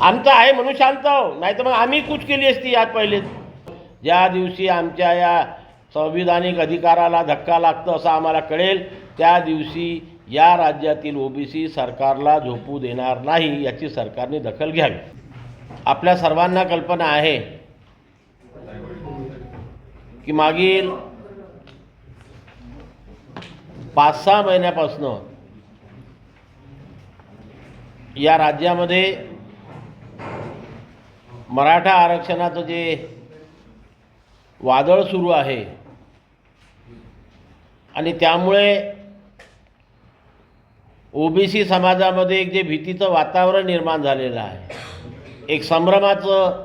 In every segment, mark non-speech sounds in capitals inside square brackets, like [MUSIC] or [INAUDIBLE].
आमचं आहे म्हणून शांत आहो नाही तर मग आम्ही कूच केली असती यात पहिलेच ज्या दिवशी आमच्या या संविधानिक अधिकाराला धक्का लागतो असं आम्हाला कळेल त्या दिवशी या राज्यातील ओबीसी सरकारला झोपू देणार नाही याची सरकारने दखल घ्यावी. आपल्या सर्वांना कल्पना आहे की मागील पाच सहा महिन्यापासनं या राज्यामध्ये मराठा आरक्षणाचं जे वादळ सुरू आहे आणि त्यामुळे ओबीसी समाजामध्ये एक जे भीतीचं वातावरण निर्माण झालेलं आहे एक संभ्रमाचं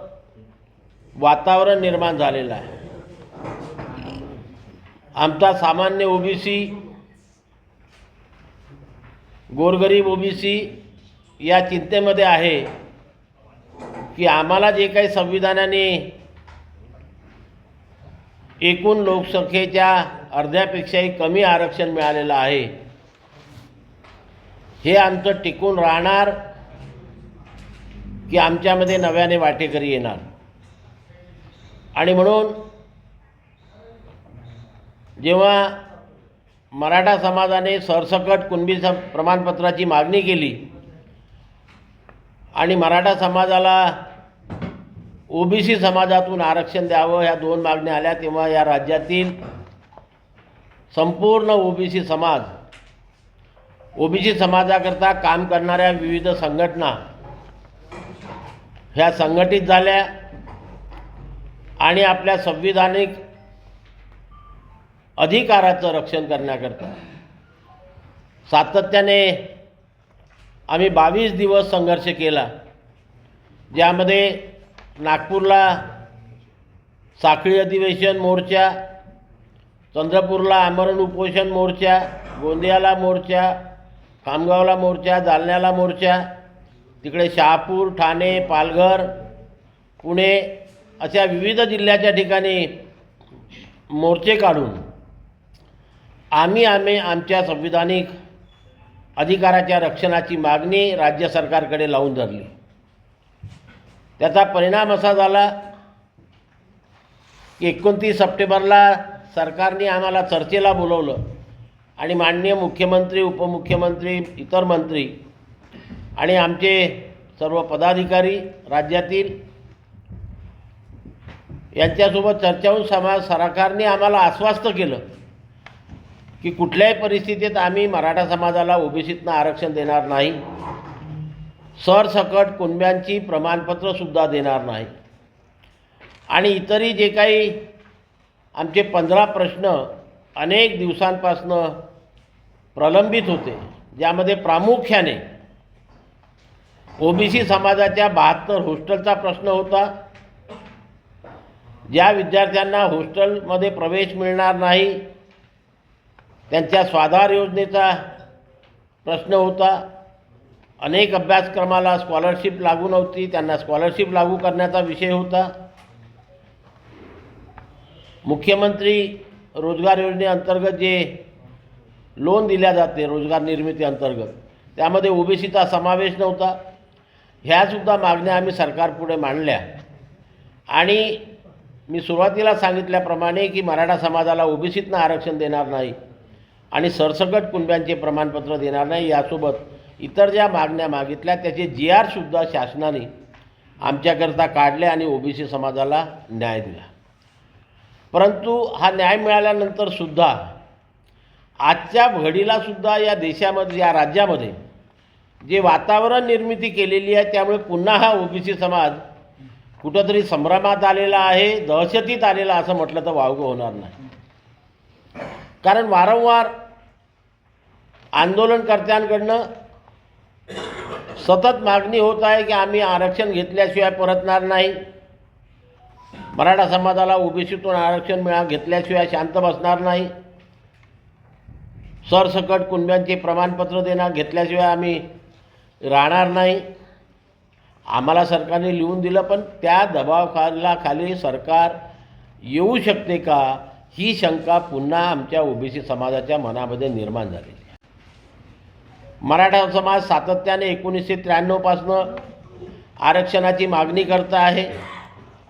वातावरण निर्माण झालेलं आहे. आमचा सामान्य ओबीसी गोरगरीब ओबीसी या चिंतेमध्ये आहे. की आम्हाला जे काही संविधानाने एकूण लोकसंख्येच्या अर्ध्यापेक्षाही कमी आरक्षण मिळालेलं आहे हे आमचं टिकून राहणार की आमच्यामध्ये नव्याने वाटेकरी येणार. आणि म्हणून जेव्हा मराठा समाजाने सरसकट कुणबी सम प्रमाणपत्राची मागणी केली आणि मराठा समाजाला ओबीसी समाजातून आरक्षण द्यावं ह्या दोन मागण्या आल्या तेव्हा या राज्यातील संपूर्ण ओबीसी समाज ओबीसी समाजाकरता काम करणाऱ्या विविध संघटना ह्या संघटित झाल्या आणि आपल्या संविधानिक अधिकाराचं रक्षण करण्याकरता. सातत्याने आम्ही बावीस दिवस संघर्ष केला ज्यामध्ये नागपूरला साखळी अधिवेशन मोर्चा चंद्रपूरला आमरण उपोषण मोर्चा गोंदियाला मोर्चा खामगावला मोर्चा जालन्याला मोर्चा तिकडे शहापूर ठाणे पालघर पुणे अशा विविध जिल्ह्याच्या ठिकाणी मोर्चे काढून आम्ही आम्ही आमच्या संविधानिक अधिकाराच्या रक्षणाची मागणी राज्य सरकारकडे लावून धरली. त्याचा परिणाम असा झाला की एकोणतीस सप्टेंबरला सरकारने आम्हाला चर्चेला बोलवलं आणि माननीय मुख्यमंत्री उपमुख्यमंत्री इतर मंत्री आणि आमचे सर्व पदाधिकारी राज्यातील यांच्यासोबत चर्चा होऊन समा सरकारने आम्हाला आश्वस्त केलं की कुठल्याही परिस्थितीत आम्ही मराठा समाजाला ओबीसीतनं आरक्षण देणार नाही. सरसकट कुणब्यांची प्रमाणपत्रसुद्धा देणार नाही. आणि इतरही जे काही आमचे पंधरा प्रश्न अनेक दिवसांपासनं प्रलंबित होते ज्यामध्ये प्रामुख्याने ओबीसी समाजाच्या बहात्तर हॉस्टेलचा प्रश्न होता. ज्या विद्यार्थ्यांना हॉस्टेलमध्ये प्रवेश मिळणार नाही त्यांच्या स्वाधार योजनेचा प्रश्न होता. अनेक अभ्यासक्रमाला स्कॉलरशिप लागू नव्हती त्यांना स्कॉलरशिप लागू करण्याचा विषय होता. मुख्यमंत्री रोजगार योजनेअंतर्गत जे लोन दिल्या जाते रोजगार निर्मिती अंतर्गत त्यामध्ये ओबीसीचा समावेश नव्हता. ह्यासुद्धा मागण्या आम्ही सरकारपुढे मांडल्या. आणि मी सुरुवातीला सांगितल्याप्रमाणे की मराठा समाजाला ओबीसीतनं आरक्षण देणार नाही आणि सरसकट कुणब्यांचे प्रमाणपत्र देणार नाही यासोबत इतर ज्या मागण्या मागितल्या त्याचे जी आरसुद्धा शासनाने आमच्याकरता काढले आणि ओबीसी समाजाला न्याय दिला. परंतु हा न्याय मिळाल्यानंतरसुद्धा आजच्या घडीलासुद्धा या देशामध्ये या राज्यामध्ये जे वातावरण निर्मिती केलेली आहे त्यामुळे पुन्हा हा ओबीसी समाज कुठंतरी संभ्रमात आलेला आहे दहशतीत आलेला असं म्हटलं तर वावगं होणार नाही. कारण वारंवार आंदोलनकर्त्यांकडनं सतत मागणी होत आहे की आम्ही आरक्षण घेतल्याशिवाय परतणार नाही. मराठा समाजाला ओबीसीतून आरक्षण मिळा घेतल्याशिवाय शांत बसणार नाही. सरसकट कुणब्यांचे प्रमाणपत्र देणार घेतल्याशिवाय आम्ही राहणार नाही. आम्हाला सरकारने लिहून दिलं पण त्या दबावखाला खाली सरकार येऊ शकते का? ही शंका पुन्हा आमच्या ओबीसी समाजाच्या मनामध्ये निर्माण झाली. मराठा समाज सातत्याने एकोणीसशे त्र्याण्णवपासनं आरक्षणाची मागणी करत आहे.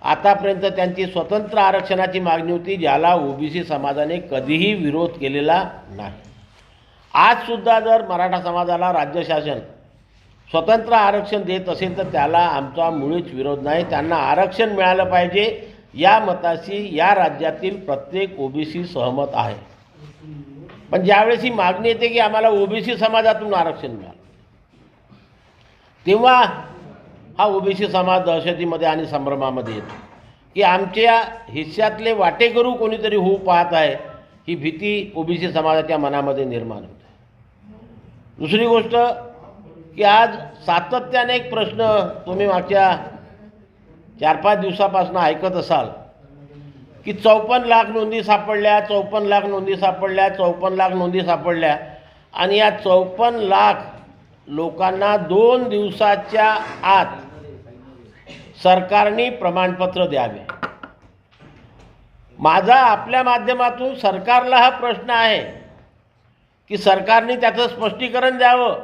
आतापर्यंत त्यांची स्वतंत्र आरक्षणाची मागणी होती ज्याला ओबीसी समाजाने कधीही विरोध केलेला नाही. आजसुद्धा जर मराठा समाजाला राज्य शासन स्वतंत्र आरक्षण देत असेल तर त्याला आमचा मुळीच विरोध नाही. त्यांना आरक्षण मिळालं पाहिजे या मताशी या राज्यातील प्रत्येक ओबीसी सहमत आहे. पण ज्यावेळेस ही मागणी येते की आम्हाला ओबीसी समाजातून आरक्षण मिळालं. तेव्हा हा ओबीसी समाज दहशतीमध्ये आणि संभ्रमामध्ये येतो. की आमच्या हिश्श्यातले वाटेकरू कोणीतरी होऊ पाहत आहे ही भीती ओबीसी समाजाच्या मनामध्ये निर्माण होते. दुसरी गोष्ट की आज सातत्याने एक प्रश्न तुम्ही मागच्या चार पाच दिवसापासून ऐकत असाल की चौपन्न लाख नोंदी सापडल्या चौपन्न लाख नोंदी सापडल्या चौपन्न लाख नोंदी सापडल्या. आणि या चौपन्न लाख लोकांना दोन दिवसाच्या आत सरकारने प्रमाणपत्र द्यावे. माझा आपल्या माध्यमातून सरकारला हा प्रश्न आहे की सरकारने त्याचं स्पष्टीकरण द्यावं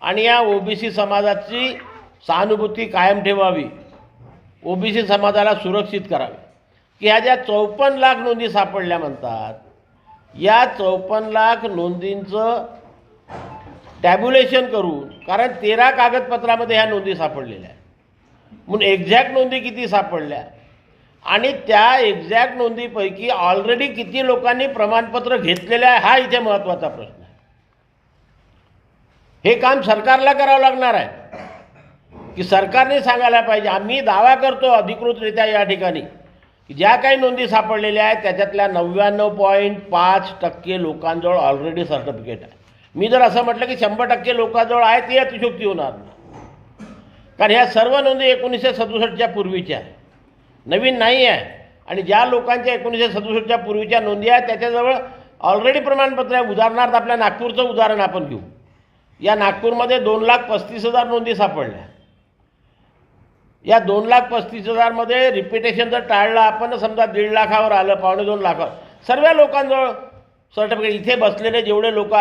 आणि या ओबीसी समाजाची सहानुभूती कायम ठेवावी. ओबीसी समाजाला सुरक्षित करावी. की ह्या ज्या चौपन्न लाख नोंदी सापडल्या म्हणतात या चौपन्न लाख नोंदींचं टॅब्युलेशन करून कारण तेरा कागदपत्रामध्ये ह्या नोंदी सापडलेल्या आहेत. म्हणून एक्झॅक्ट नोंदी किती सापडल्या? आणि त्या एक्झॅक्ट नोंदीपैकी ऑलरेडी किती लोकांनी प्रमाणपत्र घेतलेलं आहे हा इथे महत्त्वाचा प्रश्न आहे. हे काम सरकारला करावं लागणार आहे. की सरकारने सांगायला पाहिजे आम्ही दावा करतो अधिकृतरित्या या ठिकाणी. ज्या काही नोंदी सापडलेल्या आहेत त्याच्यातल्या नव्याण्णव पॉईंट पाच टक्के लोकांजवळ ऑलरेडी सर्टिफिकेट आहे. मी जर असं म्हटलं की शंभर टक्के लोकांजवळ आहे ती अतिशोक्ती होणार नाही. कारण ह्या सर्व नोंदी एकोणीसशे सदुसष्टच्या पूर्वीच्या आहे नवीन नाही आहे. आणि ज्या लोकांच्या एकोणीसशे सदुसष्टच्या पूर्वीच्या नोंदी आहेत त्याच्याजवळ ऑलरेडी प्रमाणपत्र आहे. उदाहरणार्थ आपल्या नागपूरचं उदाहरण आपण घेऊ. या नागपूरमध्ये दोन लाख पस्तीस हजार नोंदी सापडल्या. या दोन लाख पस्तीस हजारमध्ये रिपिटेशन जर टाळलं आपण समजा दीड लाखावर आलं पावणे दोन लाखावर. सर्व लोकांजवळ सर्टिफिकेट इथे बसलेले जेवढे लोक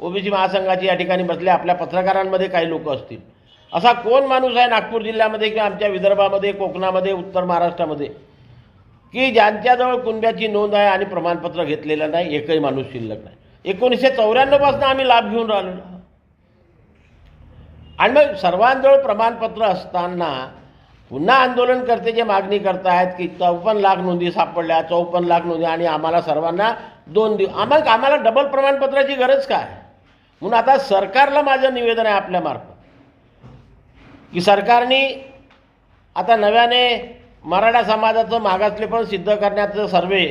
ओबीसी महासंघाचे या ठिकाणी बसले आपल्या पत्रकारांमध्ये काही लोक असतील. असा कोण माणूस आहे नागपूर जिल्ह्यामध्ये किंवा आमच्या विदर्भामध्ये कोकणामध्ये उत्तर महाराष्ट्रामध्ये? की ज्यांच्याजवळ कुणब्याची नोंद आहे आणि प्रमाणपत्र घेतलेलं नाही एकही माणूस शिल्लक नाही. एकोणीसशे चौऱ्याण्णवपासून आम्ही लाभ घेऊन राहिलो. आणि मग सर्वांजवळ प्रमाणपत्र असताना पुन्हा आंदोलनकर्ते जे मागणी करतायत की चौपन्न लाख नोंदी सापडल्या चौपन्न लाख नोंदी आणि आम्हाला सर्वांना दोन दिवस आम्हाला आम्हाला डबल प्रमाणपत्राची गरज काय? म्हणून आता सरकारला माझं निवेदन आहे आपल्यामार्फत की सरकारने आता नव्याने मराठा समाजाचं मागासलेपण सिद्ध करण्याचं सर्वे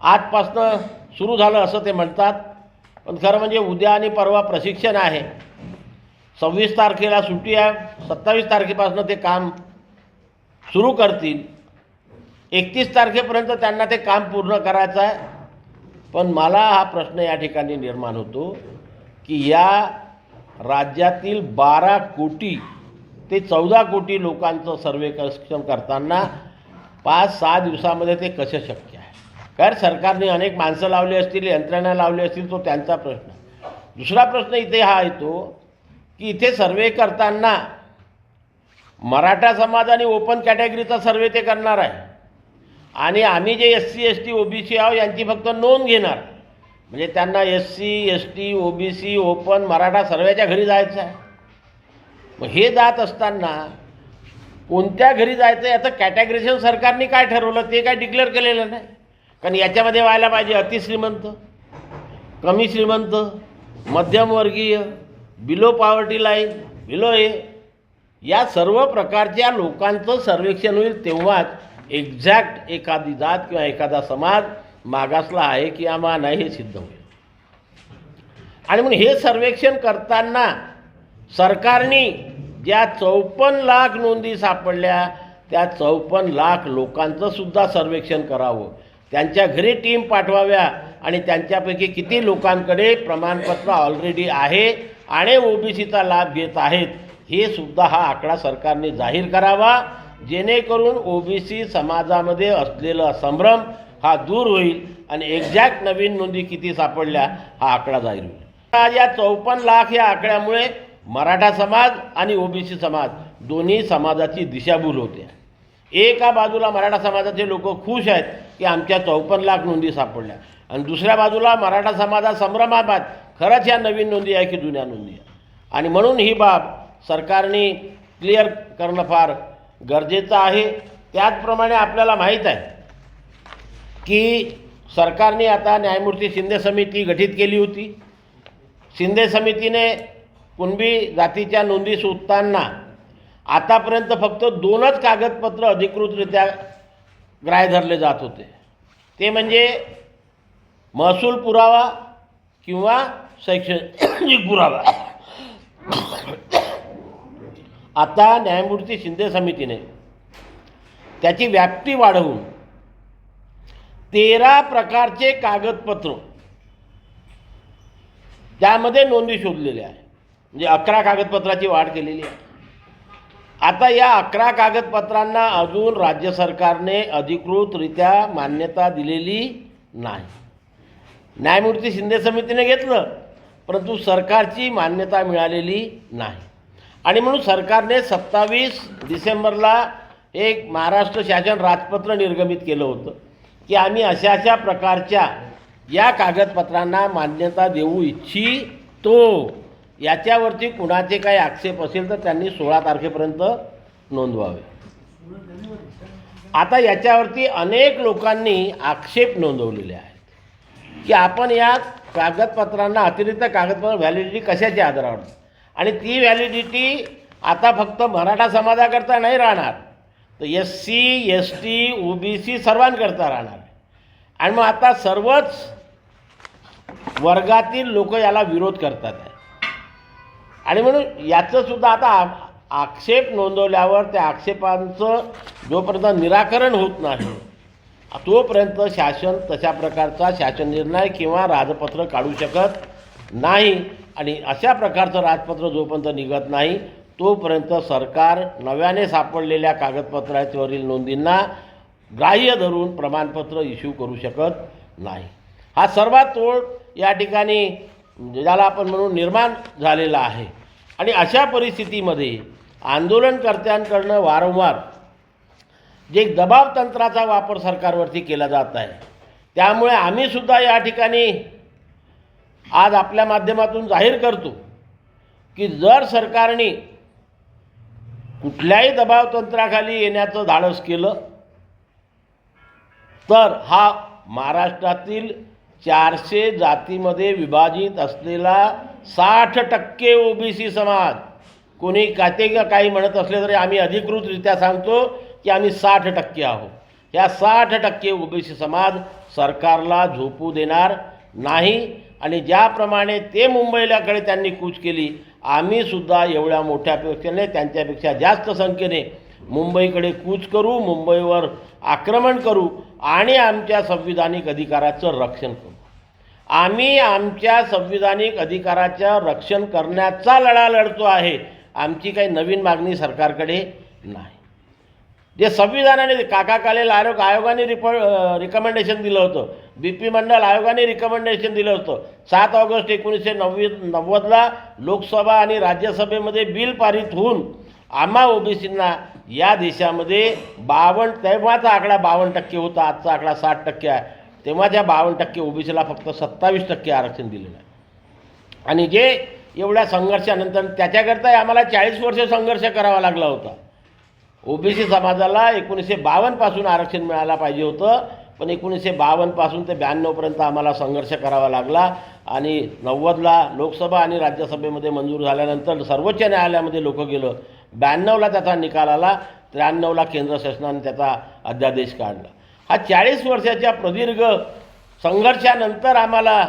आजपासनं सुरू झालं असं ते म्हणतात. पण खरं म्हणजे उद्या आणि परवा प्रशिक्षण आहे. सव्वीस तारखेला सुट्टी आहे. सत्तावीस तारखेपासून ते काम सुरू करतील. एकतीस तारखेपर्यंत त्यांना ते काम पूर्ण करायचं आहे. पण मला हा प्रश्न या ठिकाणी निर्माण होतो की या राज्यातील बारा कोटी ते चौदा कोटी लोकांचं सर्वे कक्षम करताना पाच सहा दिवसामध्ये ते कसे शक्य आहे? कारण सरकारने अनेक माणसं लावली असतील यंत्रणा लावली असतील तो त्यांचा प्रश्न दुसरा प्रश्न इथे हा येतो की इथे सर्वे करताना मराठा समाज आणि ओपन कॅटेगरीचा सर्वे ते करणार आहे. आणि आम्ही जे S C S T O B C आहो यांची फक्त नोंद घेणार. म्हणजे त्यांना S C S T O B C open Maratha सर्वेच्या घरी जायचं आहे. मग हे जात असताना कोणत्या घरी जायचं याचं कॅटेगरीशन सरकारने काय ठरवलं ते काय डिक्लेअर केलेलं नाही. कारण याच्यामध्ये व्हायला पाहिजे अतिश्रीमंत कमी श्रीमंत मध्यमवर्गीय below poverty line below A या सर्व प्रकारच्या लोकांचं सर्वेक्षण होईल तेव्हाच एक्झॅक्ट एखादी जात किंवा एखादा समाज मागासला आहे किंवा नाही हे सिद्ध होईल. आणि म्हणून हे सर्वेक्षण करताना सरकारने ज्या चौपन्न लाख नोंदी सापडल्या त्या चौपन्न लाख लोकांचं सुद्धा सर्वेक्षण करावं. त्यांच्या घरी टीम पाठवाव्या आणि त्यांच्यापैकी किती लोकांकडे प्रमाणपत्र ऑलरेडी आहे आणि ओबीसीचा लाभ घेत आहेत हे सुद्धा हा आकडा सरकारने जाहीर करावा जेणेकरून ओबीसी समाजामध्ये असलेला संभ्रम हा दूर होईल आणि एक्झॅक्ट नवीन नोंदी किती सापडल्या हा आकडा जाहीर होईल. आज या चौपन्न लाख या आकड्यामुळे मराठा समाज आणि ओबीसी समाज दोन्ही समाजाची दिशाभूल होते. एका बाजूला मराठा समाजाचे लोक खुश आहेत की आमच्या चौपन्न लाख नोंदी सापडल्या आणि दुसऱ्या बाजूला मराठा समाजात संभ्रमाबाद खरंच ह्या नवीन नोंदी आहे की जुन्या नोंदी आहे? आणि म्हणून ही बाब सरकारने क्लिअर करणं फार गरजेचं आहे. त्याचप्रमाणे आपल्याला माहीत आहे की सरकारने आता न्यायमूर्ती शिंदे समिती गठीत केली होती. शिंदे समितीने कुणबी जातीच्या नोंदी सुटताना आतापर्यंत फक्त दोनच कागदपत्र अधिकृतरित्या ग्राह्य धरले जात होते. ते म्हणजे महसूल पुरावा किंवा शैक्षणिक पुरावा. आता न्यायमूर्ती शिंदे समितीने त्याची व्याप्ती वाढवून तेरा प्रकारचे कागदपत्र त्यामध्ये नोंदी शोधलेल्या आहे म्हणजे अकरा कागदपत्राची वाढ केलेली आहे. आता या अकरा कागदपत्रांना अजून राज्य सरकारने अधिकृतरित्या मान्यता दिलेली नाही. न्यायमूर्ती शिंदे समितीने घेतलं परंतु सरकारची मान्यता मिळालेली नाही. आणि म्हणून सरकारने सत्तावीस डिसेंबरला एक महाराष्ट्र शासन राजपत्र निर्गमित केलं होतं. की आम्ही अशा अशा प्रकारच्या या कागदपत्रांना मान्यता देऊ इच्छितो. याच्यावरती कुणाचे काही आक्षेप असेल तर त्यांनी सोळा तारखेपर्यंत नोंदवावे. आता याच्यावरती अनेक लोकांनी आक्षेप नोंदवलेले आहेत. की आपण या कागदपत्रांना अतिरिक्त कागदपत्र व्हॅलिडिटी कशाच्या आधारावर? आणि ती व्हॅलिडिटी आता फक्त मराठा समाजाकरता नाही राहणार. तर S C S T O B C सर्वांकरता राहणार. आणि मग आता सर्वच वर्गातील लोक याला विरोध करतात. आहे आणि म्हणून याचंसुद्धा आता आ- आक्षेप नोंदवल्यावर त्या आक्षेपांचं जोपर्यंत निराकरण होत नाही तोपर्यंत शासन तशा प्रकारचा शासन निर्णय किंवा राजपत्र काढू शकत नाही आणि अशा प्रकारचं राजपत्र जोपर्यंत निघत नाही तोपर्यंत सरकार नव्याने सापडलेल्या कागदपत्रावरील नोंदींना ग्राह्य धरून प्रमाणपत्र इश्यू करू शकत नाही. हा सर्वात तोड या ठिकाणी ज्याला आपण म्हणून निर्माण झालेला आहे. आणि अशा परिस्थितीमध्ये आंदोलनकर्त्यांकडनं वारंवार जे दबाव तंत्राचा वापर सरकारवरती केला जात आहे त्यामुळे आम्हीसुद्धा या ठिकाणी आज आपल्या माध्यमातून जाहीर करतो की जर सरकारने कुठल्याही दबावतंत्राखाली येण्याचं धाडस केलं तर हा महाराष्ट्रातील चारशे जातीमध्ये विभाजित असलेला साठ टक्के ओबीसी समाज कोणी काते काही म्हणत असले तरी आम्ही अधिकृतरित्या सांगतो की आम्ही साठ टक्के आहोत. या साठ टक्के ओबीसी समाज सरकारला झोपू देणार नाही. आणि ज्याप्रमाणे ते मुंबईलाकडे त्यांनी कूच केली आम्हीसुद्धा एवढ्या मोठ्या पेक्षाने त्यांच्यापेक्षा जास्त संख्येने मुंबईकडे कूच करू मुंबईवर आक्रमण करू आणि आमच्या संविधानिक अधिकाराचं रक्षण करू. आम्ही आमच्या संविधानिक अधिकाराचं रक्षण करण्याचा लढा लढतो आहे आमची काही नवीन मागणी सरकारकडे नाही. जे संविधानाने काका कालेल आयोग आयोगाने रिप रिकमेंडेशन दिलं होतं. बी पी मंडळ आयोगाने रिकमेंडेशन दिलं होतं. सात ऑगस्ट एकोणीसशे नव्वी नव्वदला लोकसभा आणि राज्यसभेमध्ये बिल पारित होऊन आम्हा ओबीसींना या देशामध्ये बावन्न तेव्हाचा आकडा बावन्न टक्के होता आजचा आकडा साठ टक्के आहे. तेव्हाच्या बावन्न टक्के ओबीसीला फक्त सत्तावीस टक्के आरक्षण दिलेलं आहे. आणि जे एवढ्या संघर्षानंतर त्याच्याकरताही आम्हाला चाळीस वर्ष संघर्ष करावा लागला होता. ओबीसी समाजाला एकोणीसशे बावन्नपासून आरक्षण मिळायला पाहिजे होतं पण एकोणीसशे बावन्नपासून ते ब्याण्णवपर्यंत आम्हाला संघर्ष करावा लागला आणि नव्वदला लोकसभा आणि राज्यसभेमध्ये मंजूर झाल्यानंतर सर्वोच्च न्यायालयामध्ये लोक गेलं. ब्याण्णवला त्याचा निकाल आला त्र्याण्णवला केंद्र शासनाने त्याचा अध्यादेश काढला. हा चाळीस वर्षाच्या प्रदीर्घ संघर्षानंतर आम्हाला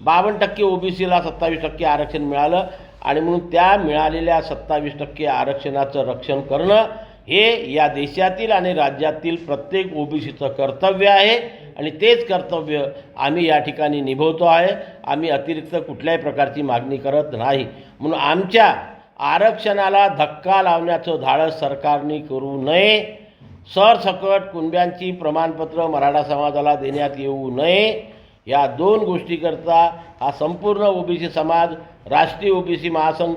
बावन्न टक्के ओबीसीला सत्तावीस टक्के आरक्षण मिळालं. आणि म्हणून त्या मिळालेल्या सत्तावीस टक्के आरक्षणाचं रक्षण करणं हे या देशातील आणि राज्यातील प्रत्येक ओबीसीचं कर्तव्य आहे. आणि तेच कर्तव्य आम्ही या ठिकाणी निभवतो आहे. आम्ही अतिरिक्त कुठल्याही प्रकारची मागणी करत नाही. म्हणून आमच्या आरक्षणाला धक्का लावण्याचं धाडस सरकारने करू नये. सरसकट कुणब्यांची प्रमाणपत्र मराठा समाजाला देण्यात येऊ नये. या दोन गोष्टीकरता हा संपूर्ण ओबीसी समाज राष्ट्रीय ओबीसी महासंघ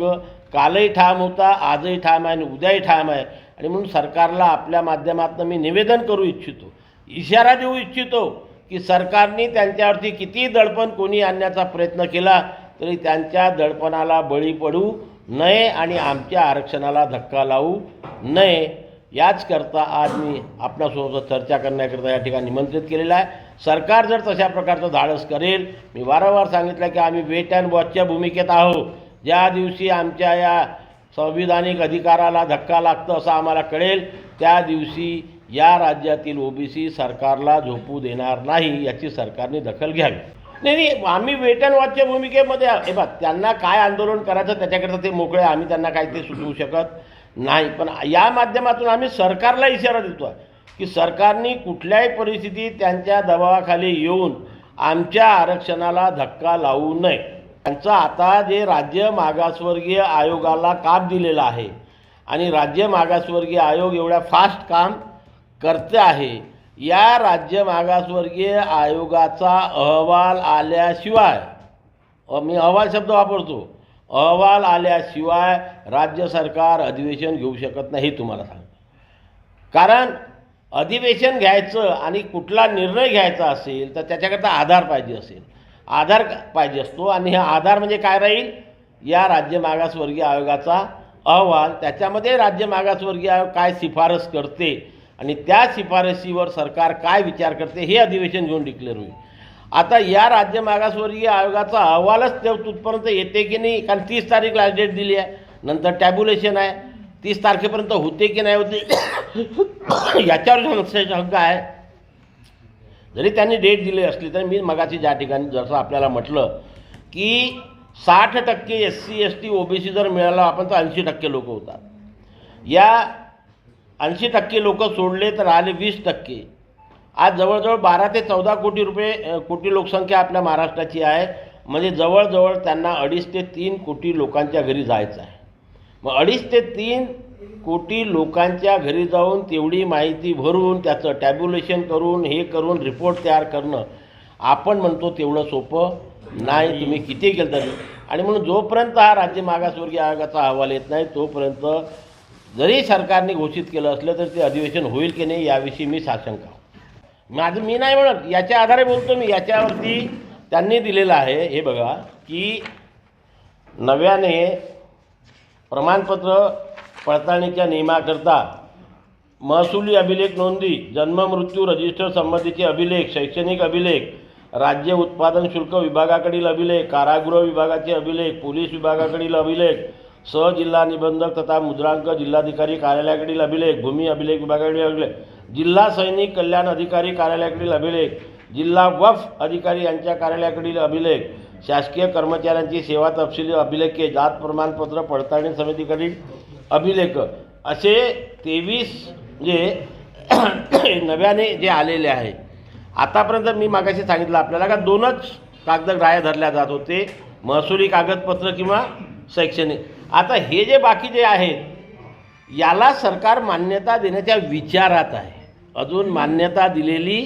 कालही ठाम होता आजही ठाम आहे आणि उद्याही ठाम आहे. आणि म्हणून सरकारला आपल्या माध्यमातून मी निवेदन करू इच्छितो इशारा देऊ इच्छितो की सरकारने त्यांच्यावरती कितीही दडपण कोणी आणण्याचा प्रयत्न केला तरी त्यांच्या दडपणाला बळी पडू नये आणि आमच्या आरक्षणाला धक्का लावू नये. याचकरता आज मी आपणासोबत चर्चा करण्याकरता या ठिकाणी निमंत्रित केलेला आहे. सरकार जर तशा प्रकारचं धाडस करेल मी वारंवार सांगितलं की आम्ही वेट अँड वॉचच्या भूमिकेत आहोत. ज्या दिवशी आमच्या या संविधानिक अधिकाराला धक्का लागतो असं आम्हाला कळेल त्या दिवशी या राज्यातील ओबीसी सरकारला झोपू देणार नाही याची सरकारने दखल घ्यावी. नाही नाही आम्ही वेट अँड वॉचच्या भूमिकेमध्ये हे बा त्यांना काय आंदोलन करायचं त्याच्याकरता ते मोकळे आम्ही त्यांना काही ते सुचवू शकत नाही. पण या माध्यमातून आम्ही सरकारला इशारा देतो आहे की सरकारने कुठल्याही परिस्थितीत त्यांच्या दबावाखाली येऊन आमच्या आरक्षणाला धक्का लावू नये. त्यांचं आता जे राज्य मागासवर्गीय आयोगाला काप दिलेला आहे आणि राज्य मागासवर्गीय आयोग एवढ्या फास्ट काम करते आहे या राज्य मागासवर्गीय आयोगाचा अहवाल आल्याशिवाय मी अहवाल शब्द वापरतो अहवाल आल्याशिवाय राज्य सरकार अधिवेशन घेऊ शकत नाही हे तुम्हाला सांगतो. कारण अधिवेशन घ्यायचं आणि कुठला निर्णय घ्यायचा असेल तर त्याच्याकरता आधार पाहिजे असेल. आधार पाहिजे असतो आणि हा आधार म्हणजे काय राहील? या राज्य मागासवर्गीय आयोगाचा अहवाल. त्याच्यामध्ये राज्य मागासवर्गीय आयोग काय शिफारस करते आणि त्या शिफारशीवर सरकार काय विचार करते हे अधिवेशन घेऊन डिक्लेअर होईल. आता या राज्य मागासवर्गीय आयोगाचा अहवालच ते तिथपर्यंत येते की नाही? कारण तीस तारीख लास्ट डेट दिली आहे. नंतर टॅब्युलेशन आहे. तीस तारखेपर्यंत होते की नाही होते [COUGHS] याच्यावर शंका आहे. जरी त्यांनी डेट दिली असली तरी मी मगाची ज्या ठिकाणी जसं आपल्याला म्हटलं की साठ टक्के S C S T O B C जर मिळालं आपण तर ऐंशी टक्के लोक होतात. या ऐंशी टक्के लोक सोडले तर आले वीस टक्के. आज जवळजवळ बारा ते चौदा कोटी रुपये कोटी लोकसंख्या आपल्या महाराष्ट्राची आहे. म्हणजे जवळजवळ त्यांना अडीच ते तीन कोटी लोकांच्या घरी जायचं आहे. मग अडीच ते तीन कोटी लोकांच्या घरी जाऊन तेवढी माहिती भरून त्याचं टॅब्युलेशन करून हे करून रिपोर्ट तयार करणं आपण म्हणतो तेवढं सोपं नाही. तुम्ही किती केलं तरी. आणि म्हणून जोपर्यंत हा राज्य मागासवर्गीय आयोगाचा अहवाल येत नाही तोपर्यंत जरी सरकारने घोषित केलं असलं तर ते अधिवेशन होईल की नाही याविषयी मी साशंका. माझं मी नाही म्हणत याच्या आधारे बोलतो मी. याच्यावरती त्यांनी दिलेलं आहे हे बघा की नव्याने प्रमाणपत्र पडताळणीच्या नियमाकरता महसुली अभिलेख नोंदी जन्म मृत्यू रजिस्टर संबंधीचे अभिलेख शैक्षणिक अभिलेख राज्य उत्पादन शुल्क विभागाकडील अभिलेख कारागृह विभागाचे अभिलेख पोलीस विभागाकडील अभिलेख सहजिल्हा निबंधक तथा मुद्रांक जिल्हाधिकारी कार्यालयाकडील अभिलेख भूमी अभिलेख विभागाकडील अभिलेख जिल्हा सैनिक कल्याण अधिकारी कार्यालयाकडील अभिलेख जिल्हा वफ अधिकारी यांच्या कार्यालयाकडील अभिलेख शासकीय कर्मचाऱ्यांची सेवा तपशील अभिलेखे जात प्रमाणपत्र पडताळणी समितीकडील अभिलेख. असे तेवीस जे [CLEARS THROAT] नव्याने जे आलेले आहे आतापर्यंत मी मागाशी सांगितलं आपल्याला का दोनच कागद ग्राह्य धरल्या जात होते. महसुली कागदपत्र किंवा शैक्षणिक. आता हे जे बाकी जे आहेत याला सरकार मान्यता देण्याच्या विचारात आहे. अजून मान्यता दिलेली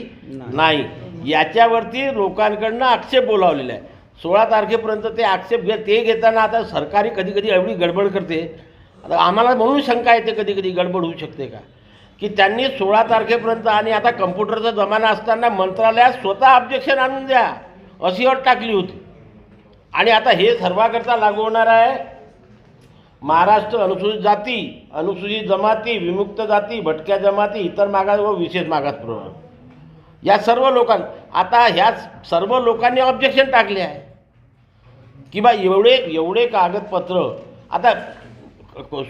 नाही. याच्यावरती लोकांकडनं आक्षेप बोलावलेला आहे. सोळा तारखेपर्यंत ते आक्षेप घे ते घेताना आता सरकारी कधी कधी एवढी गडबड करते. आता आम्हाला म्हणून शंका येते कधी कधी गडबड होऊ शकते का? की त्यांनी सोळा तारखेपर्यंत आणि आता कम्प्युटरचा जमाना असताना मंत्रालयात स्वतः ऑब्जेक्शन आणून द्या अशी अट टाकली होती. आणि आता हे सर्वाकरता लागू होणार आहे. महाराष्ट्र अनुसूचित जाती अनुसूचित जमाती विमुक्त जाती भटक्या जमाती इतर मागास व विशेष मागास प्रवर्ग. या सर्व लोकां आता ह्या सर्व लोकांनी ऑब्जेक्शन टाकले आहे. की बा एवढे एवढे कागदपत्र आता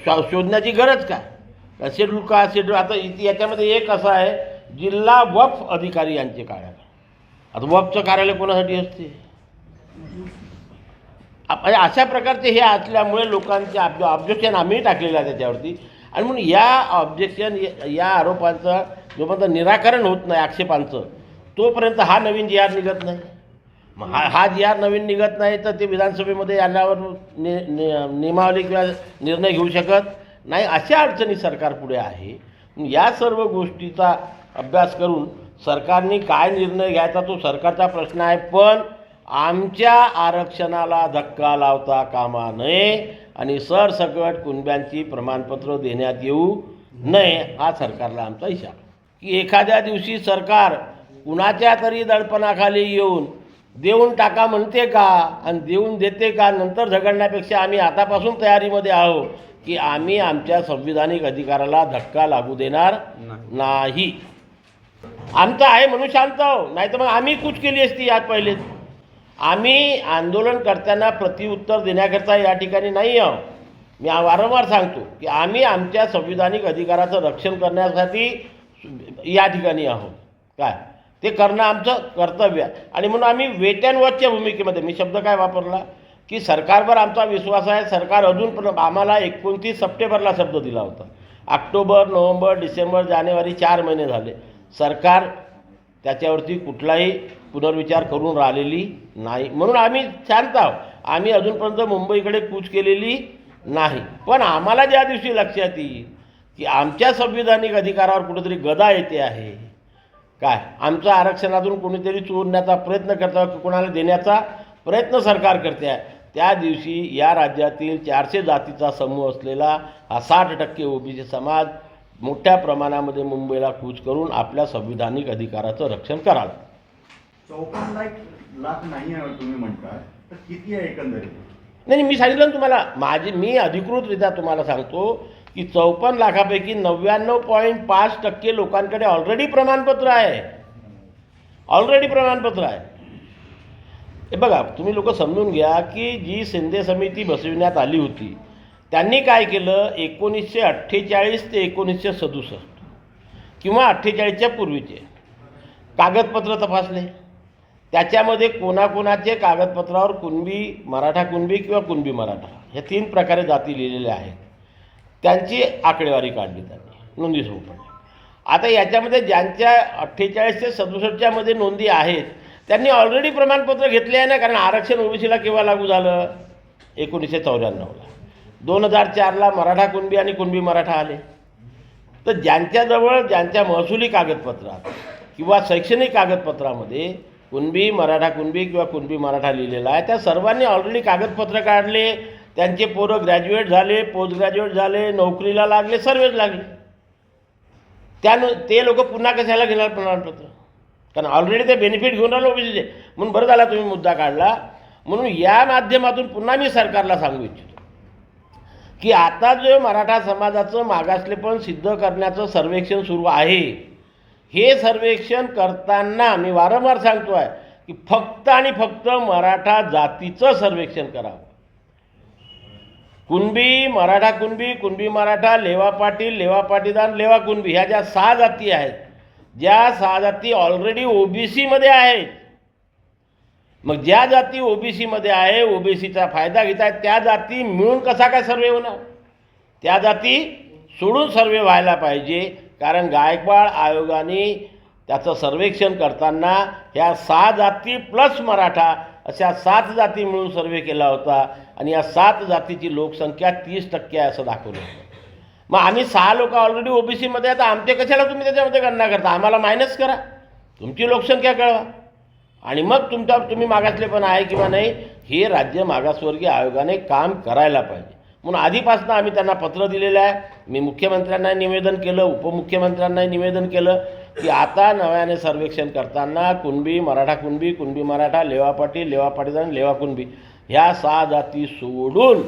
शो- शोधण्याची गरज काय? शेड्यूल का शेड्यूल आता इथे याच्यामध्ये एक असं आहे जिल्हा वफ अधिकारी यांचे कार्यालय. आता वफचं कार्यालय कोणासाठी असते? म्हणजे अशा प्रकारचे हे असल्यामुळे लोकांचे ऑब्ज ऑब्जेक्शन आम्ही टाकलेलं आहे त्याच्यावरती. आणि म्हणून या ऑब्जेक्शन या आरोपांचं जोपर्यंत निराकरण होत नाही आक्षेपांचं तोपर्यंत हा नवीन जी आर निघत नाही. मग हा हा जी आर नवीन निघत नाही तर ते विधानसभेमध्ये आल्यावर नि नि- नियमावली किंवा निर्णय घेऊ शकत नाही अशा अडचणी सरकार पुढे आहे. या सर्व गोष्टीचा अभ्यास करून सरकारने काय निर्णय घ्यायचा तो सरकारचा प्रश्न आहे. पण आमच्या आरक्षणाला धक्का लावता कामा नये आणि सरसकट कुणब्यांची प्रमाणपत्र देण्यात येऊ नये हा सरकारला आमचा इशारा. की एखाद्या दिवशी सरकार कुणाच्या तरी दडपणाखाली येऊन देऊन टाका म्हणते का? आणि देऊन देते का? नंतर झगडण्यापेक्षा आम्ही आतापासून तयारीमध्ये आहोत की आम्ही आमच्या संविधानिक अधिकाराला धक्का लागू देणार नाही. आमचं आहे म्हणून शांत आहो नाही तर मग आम्ही कूच केली असती यात पहिलेच आम्ही आंदोलन करताना प्रत्युत्तर देण्याकरता या ठिकाणी नाही आहो मी वारंवार सांगतो की आम्ही आमच्या संविधानिक अधिकाराचं रक्षण करण्यासाठी या ठिकाणी आहोत. काय? ते करणं आमचं कर्तव्य आहे. आणि म्हणून आम्ही वेट अँड वॉचच्या भूमिकेमध्ये मी शब्द काय वापरला? की सरकारवर आमचा विश्वास आहे. सरकार अजून पण आम्हाला एकोणतीस सप्टेंबरला शब्द दिला होता. ऑक्टोबर नोव्हेंबर डिसेंबर जानेवारी चार महिने झाले. सरकार त्याच्यावरती कुठलाही पुनर्विचार करून राहिलेली नाही. म्हणून आम्ही शांत आहोत. आम्ही अजूनपर्यंत मुंबईकडे कूच केलेली नाही. पण आम्हाला ज्या दिवशी लक्षात येईल की आमच्या संविधानिक अधिकारावर कुठेतरी गदा येते आहे काय? आमचं आरक्षणातून कोणीतरी चोरण्याचा प्रयत्न करतं की कोणाला देण्याचा प्रयत्न सरकार करते. आहे त्या दिवशी या राज्यातील चारशे जातीचा समूह असलेला हा साठ टक्के ओबीसी समाज मोठ्या प्रमाणामध्ये मुंबईला कूच करून आपल्या संविधानिक अधिकाराचं रक्षण कराल. चौपन्न लाख लाख नाही आहे तुम्ही म्हणताय तर किती आहे एकंदरीत? नाही नाही, मी सांगितलं ना तुम्हाला. माझी मी अधिकृतरित्या तुम्हाला सांगतो की चौपन्न लाखापैकी नव्याण्णव पॉईंट पाच टक्के लोकांकडे ऑलरेडी प्रमाणपत्र आहे. ऑलरेडी प्रमाणपत्र आहे. हे बघा तुम्ही लोक समजून घ्या की जी शिंदे समिती बसविण्यात आली होती त्यांनी काय केलं? एकोणीसशे अठ्ठेचाळीस ते एकोणीसशे सदुसष्ट किंवा अठ्ठेचाळीसच्या पूर्वीचे. कागदपत्र तपासले. त्याच्यामध्ये कोणाकोणाचे कागदपत्रावर कुणबी मराठा कुणबी किंवा कुणबी मराठा हे तीन प्रकारे जाती लिहिलेल्या आहेत. त्यांची आकडेवारी काढली त्यांनी नोंदी पडली आता याच्यामध्ये ज्यांच्या अठ्ठेचाळीस ते सदुसष्टच्यामध्ये नोंदी आहेत त्यांनी ऑलरेडी प्रमाणपत्र घेतले आहे ना कारण आरक्षण ओबीसीला केव्हा लागू झालं? एकोणीसशे चौऱ्याण्णवला. दोन हजार चारला मराठा कुणबी आणि कुणबी मराठा आले. तर ज्यांच्याजवळ ज्यांच्या महसुली कागदपत्रात किंवा शैक्षणिक कागदपत्रामध्ये कुणबी मराठा कुणबी किंवा कुणबी मराठा लिहिलेला आहे त्या सर्वांनी ऑलरेडी कागदपत्र काढले त्यांचे पोरं ग्रॅज्युएट झाले पोस्ट ग्रॅज्युएट झाले नोकरीला लागले सर्वच लागले. त्यानु ते लोक पुन्हा कशाला घेणार प्रमाणपत्र? कारण ऑलरेडी ते बेनिफिट घेऊन राहिले ओबीसीचे म्हणून बरं झाला तुम्ही मुद्दा काढला. म्हणून या माध्यमातून पुन्हा मी सरकारला सांगू इच्छितो. की आता जो मराठा समाजाचं मागासलेपण सिद्ध करण्याचं सर्वेक्षण सुरू आहे. हे सर्वेक्षण करताना मी वारंवार सांगतो आहे की फक्त आणि फक्त मराठा जातीचं सर्वेक्षण करावं. कुणबी मराठा कुणबी कुणबी मराठा लेवा पाटील लेवा पाटीदार लेवा कुणबी ह्या ज्या सहा जाती आहेत ज्या सहा जाती ऑलरेडी ओबीसीमध्ये आहेत. मग ज्या जाती ओबीसीमध्ये आहे ओबीसीचा फायदा घेत आहेत त्या जाती मिळून कसा काय सर्वे होणार? त्या जाती सोडून सर्वे व्हायला पाहिजे. कारण गायकवाड आयोगाने त्याचं सर्वेक्षण करताना ह्या सहा जाती प्लस मराठा अशा सात जाती मिळून सर्वे केला होता. आणि या सात जातीची लोकसंख्या तीस टक्के आहे असं दाखवलं मग आम्ही सहा लोक ऑलरेडी ओबीसीमध्ये आहेत आमचे कशाला तुम्ही त्याच्यामध्ये गणना करता? आम्हाला मायनस करा. तुमची लोकसंख्या कळवा. आणि मग तुमचा तुम्ही मागासले पण आहे किंवा नाही हे राज्य मागासवर्गीय आयोगाने काम करायला पाहिजे. म्हणून आधीपासून आम्ही त्यांना पत्र दिलेलं आहे. मी मुख्यमंत्र्यांना निवेदन केलं उपमुख्यमंत्र्यांनाही निवेदन केलं की आता नव्याने सर्वेक्षण करताना कुणबी मराठा कुणबी कुणबी मराठा लेवा पाटील लेवा पाटील आणि लेवा कुणबी. ह्या सहा जाती सोडून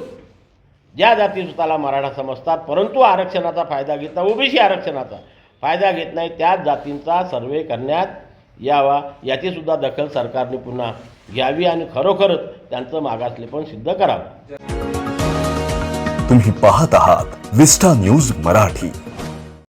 ज्या जाती स्वतःला मराठा समजतात परंतु आरक्षणाचा फायदा घेत नाही ओबीसी आरक्षणाचा फायदा घेत नाही त्याच जातींचा सर्वे करण्यात यावा याचीसुद्धा दखल सरकारने पुन्हा घ्यावी आणि खरोखरच त्यांचं मागासलेपण सिद्ध करावं. तुम्ही पाहत आहात विस्टा न्यूज मराठी.